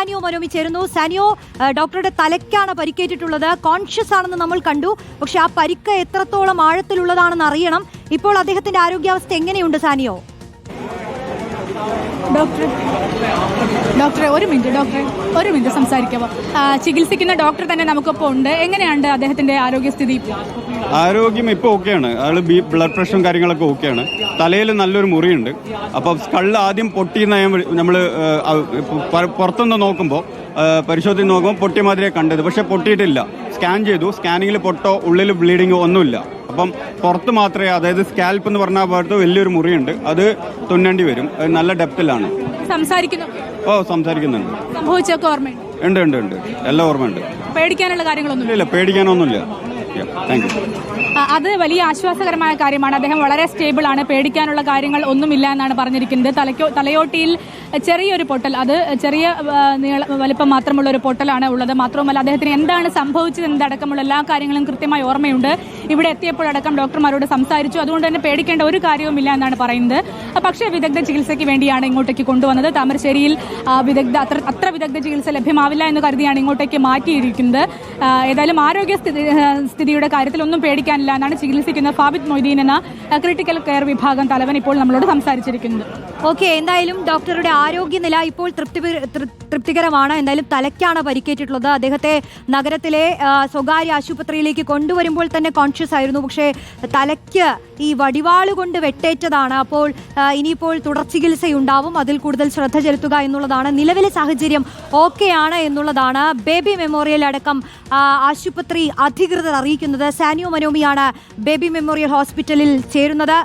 സാനിയോ മനോമി ചേരുന്നു. സാനിയോ ഡോക്ടറുടെ തലയ്ക്കാണ് പരിക്കേറ്റിട്ടുള്ളത്. കോൺഷ്യസ് ആണെന്ന് നമ്മൾ കണ്ടു. പക്ഷെ ആ പരിക്ക് എത്രത്തോളം ആഴത്തിലുള്ളതാണെന്ന് അറിയണം. ഇപ്പോൾ അദ്ദേഹത്തിന്റെ ആരോഗ്യാവസ്ഥ എങ്ങനെയുണ്ട് സാനിയോ? ഡോക്ടർ ഡോക്ടറെ ഒരു മിനിറ്റ് ഡോക്ടറെ ഒരു മിനിറ്റ് സംസാരിക്കാമോ ചികിത്സിക്കുന്ന ഡോക്ടർ തന്നെ നമുക്കിപ്പോൾ ഉണ്ട്. എങ്ങനെയുണ്ട് അദ്ദേഹത്തിന്റെ ആരോഗ്യസ്ഥിതി? ആരോഗ്യം ഇപ്പോൾ ഓക്കെയാണ്. അയാൾ ബി ബ്ലഡ് പ്രഷറും കാര്യങ്ങളൊക്കെ ഓക്കെയാണ്. തലയിൽ നല്ലൊരു മുറിയുണ്ട്. അപ്പോൾ സ്കള്ള് ആദ്യം പൊട്ടിയെന്ന് നമ്മൾ പുറത്തുനിന്ന് നോക്കുമ്പോൾ പരിശോധന നോക്കുമ്പോൾ പൊട്ടിയ മാതിരിയെ കണ്ടത്. പക്ഷെ പൊട്ടിയിട്ടില്ല. സ്കാൻ ചെയ്തു. സ്കാനിങ്ങിൽ പൊട്ടോ ഉള്ളിൽ ബ്ലീഡിങ്ങോ ഒന്നുമില്ല. അപ്പം പുറത്ത് മാത്രമേ അതായത് സ്കാൽപ്പ് എന്ന് പറഞ്ഞ ഭാഗത്ത് വലിയൊരു മുറിയുണ്ട്. അത് തുന്നേണ്ടി വരും. അത് നല്ല ഡെപ്തിലാണ് സംസാരിക്കുന്നു. ഓ സംസാരിക്കുന്നുണ്ട്. സംഭവിച്ചൊക്കെ ഓർമ്മയുണ്ട്. ഉണ്ട് ഉണ്ട് ഉണ്ട്. എല്ലാം ഓർമ്മയുണ്ട്. പേടിക്കാനുള്ള കാര്യങ്ങളൊന്നും ഇല്ല പേടിക്കാനൊന്നുമില്ല. അത് വലിയ ആശ്വാസകരമായ കാര്യമാണ്. അദ്ദേഹം വളരെ സ്റ്റേബിൾ ആണ്. പേടിക്കാനുള്ള കാര്യങ്ങൾ ഒന്നുമില്ല എന്നാണ് പറഞ്ഞിരിക്കുന്നത്. തലയ്ക്കോ തലയോട്ടിയിൽ ചെറിയൊരു പൊട്ടൽ. അത് ചെറിയ നീള വലിപ്പം മാത്രമുള്ള ഒരു പൊട്ടലാണ് ഉള്ളത്. മാത്രവുമല്ല അദ്ദേഹത്തിന് എന്താണ് സംഭവിച്ചത് എന്തടക്കമുള്ള എല്ലാ കാര്യങ്ങളും കൃത്യമായി ഓർമ്മയുണ്ട്. ഇവിടെ എത്തിയപ്പോഴടക്കം ഡോക്ടർമാരോട് സംസാരിച്ചു. അതുകൊണ്ട് തന്നെ പേടിക്കേണ്ട ഒരു കാര്യവുമില്ല എന്നാണ് പറയുന്നത്. പക്ഷേ വിദഗ്ധ ചികിത്സയ്ക്ക് വേണ്ടിയാണ് ഇങ്ങോട്ടേക്ക് കൊണ്ടുവന്നത്. താമരശ്ശേരിയിൽ വിദഗ്ധ അത്ര അത്ര വിദഗ്ധ ചികിത്സ ലഭ്യമാവില്ല എന്ന് കരുതിയാണ് ഇങ്ങോട്ടേക്ക് മാറ്റിയിരിക്കുന്നത്. ഏതായാലും ആരോഗ്യ സ്ഥിതിയുടെ കാര്യത്തിൽ ഒന്നും പേടിക്കാനില്ല എന്നാണ് ചികിത്സിക്കുന്ന ഫാബിദ് മൊയ്തീൻ എന്ന ക്രിട്ടിക്കൽ കെയർ വിഭാഗം തലവൻ ഇപ്പോൾ നമ്മളോട് സംസാരിച്ചിരിക്കുന്നത്. ഓക്കെ എന്തായാലും ഡോക്ടറുടെ ആരോഗ്യനില ഇപ്പോൾ തൃപ്തി തൃപ്തികരമാണ്. എന്തായാലും തലയ്ക്കാണ് പരിക്കേറ്റിട്ടുള്ളത്. അദ്ദേഹത്തെ നഗരത്തിലെ സ്വകാര്യ ആശുപത്രിയിലേക്ക് കൊണ്ടുവരുമ്പോൾ തന്നെ കോൺഷ്യസ് ആയിരുന്നു. പക്ഷേ തലയ്ക്ക് ഈ വടിവാൾ കൊണ്ട് വെട്ടേറ്റതാണ്. അപ്പോൾ ഇനിയിപ്പോൾ തുടർ ചികിത്സയുണ്ടാവും. അതിൽ കൂടുതൽ ശ്രദ്ധ ചെലുത്തുക എന്നുള്ളതാണ്. നിലവിലെ സാഹചര്യം ഓക്കെയാണ് എന്നുള്ളതാണ്. ബേബി മെമ്മോറിയൽ അടക്കം ആശുപത്രി അധികൃതർ അറിയിക്കുന്നത് സാനിയോ മനോമിയാണ് ബേബി മെമ്മോറിയൽ ഹോസ്പിറ്റലിൽ ചേരുന്നത്.